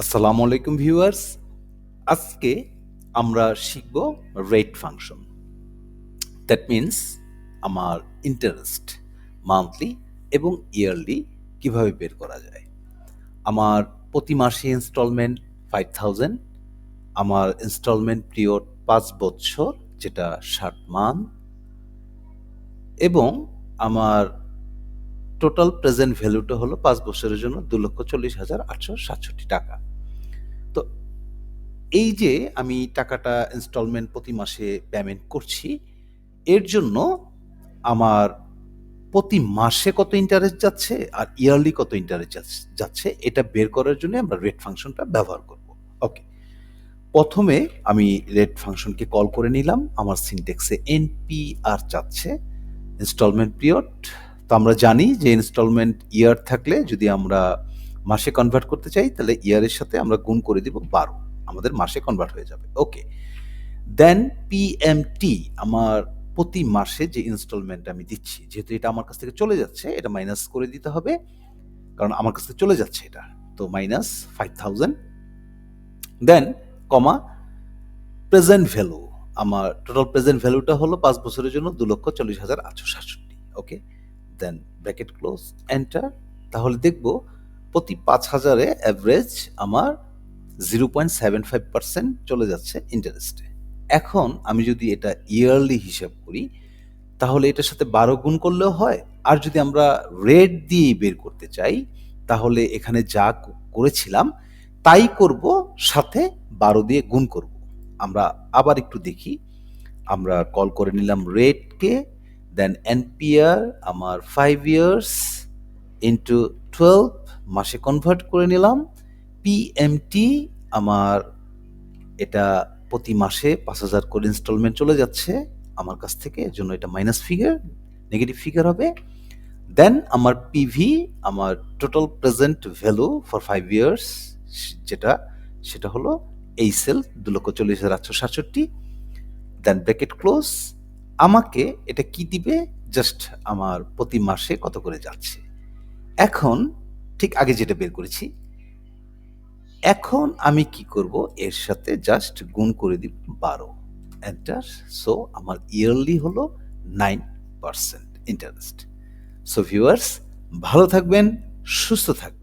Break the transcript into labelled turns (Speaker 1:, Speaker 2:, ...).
Speaker 1: আসসালামু আলাইকুম ভিউয়ার্স। আজকে আমরা শিখব রেট ফাংশন দ্যাট মিন্স আমার ইন্টারেস্ট মান্থলি এবং ইয়ারলি কীভাবে বের করা যায়। আমার প্রতি মাসে ইনস্টলমেন্ট ফাইভ থাউজেন্ড আমার ইনস্টলমেন্ট পিরিয়ড পাঁচ বছর, যেটা ষাট মান্থ এবং আমার টোটাল প্রেজেন্ট ভ্যালুটা হলো পাঁচ বছরের জন্য দু লক্ষ চল্লিশ হাজার আটশো সাতষট্টি টাকা। তো এই যে আমি টাকাটা ইনস্টলমেন্ট প্রতি মাসে পেমেন্ট করছি, এর জন্য আমার প্রতি মাসে কত ইন্টারেস্ট যাচ্ছে আর ইয়ারলি কত ইন্টারেস্ট যাচ্ছে এটা বের করার জন্য আমরা রেট ফাংশনটা ব্যবহার করব। ওকে প্রথমে আমি রেট ফাংশনকে কল করে নিলাম, আমার সিনটেক্সে এনপিআর চাচ্ছে ইনস্টলমেন্ট পিরিয়ড তো আমরা জানি যে ইনস্টলমেন্ট ইয়ার থাকলে যদি আমরা মাসে কনভার্ট করতে চাই, তাহলে ইয়ারের সাথে আমরা গুণ করে দিব বারো। আমাদের মাসে কনভার্ট হয়ে যাবে। ওকে দেন পিএমটি আমার প্রতি মাসে যে ইনস্টলমেন্ট আমি দিচ্ছি, যেহেতু এটা আমার কাছ থেকে চলে যাচ্ছে, এটা মাইনাস করে দিতে হবে, কারণ আমার কাছ থেকে চলে যাচ্ছে এটা। তো minus five thousand then comma present value আমার টোটাল প্রেজেন্ট ভ্যালুটা হলো পাঁচ বছরের জন্য দু লক্ষ চল্লিশ হাজার আটশো সাতষট্টি। Okay then bracket close, enter, তাহলে দেখব প্রতি পাঁচ হাজারে অ্যাভারেজ আমার zero point seven five percent চলে যাচ্ছে ইন্টারেস্টে এখন আমি যদি এটা ইয়ারলি হিসাব করি, তাহলে এটার সাথে বারো গুণ করলেও হয়। আর যদি আমরা রেট দিয়ে বের করতে চাই, তাহলে এখানে যা করেছিলাম, তাই করব, সাথে বারো দিয়ে গুণ করব। আমরা আবার একটু দেখি। আমরা কল করে নিলাম রেটকে দেন এনপিআর আমার ফাইভ ইয়ার্স ইন্টু টুয়েলভ মাসে কনভার্ট করে নিলাম। পিএমটি আমার এটা প্রতি মাসে পাঁচ হাজার করে ইনস্টলমেন্ট চলে যাচ্ছে আমার কাছ থেকে জন্য এটা মাইনাস ফিগার নেগেটিভ ফিগার হবে। দেন আমার পিভি আমার total present value for five years যেটা, সেটা হলো এই সেল দু লক্ষ চল্লিশ হাজার আটশো সাতষট্টি। দেন ব্র্যাকেট ক্লোজ আমাকে এটা কি দিবে? জাস্ট আমার প্রতি মাসে কত করে যাচ্ছে? এখন, ঠিক আগে যেটা বের করেছি, এখন আমি কি করব? এর সাথে জাস্ট গুণ করে দিব বারো। এন্টার সো আমার ইয়ারলি হলো nine percent interest so viewers ভালো থাকবেন, সুস্থ থাকবেন।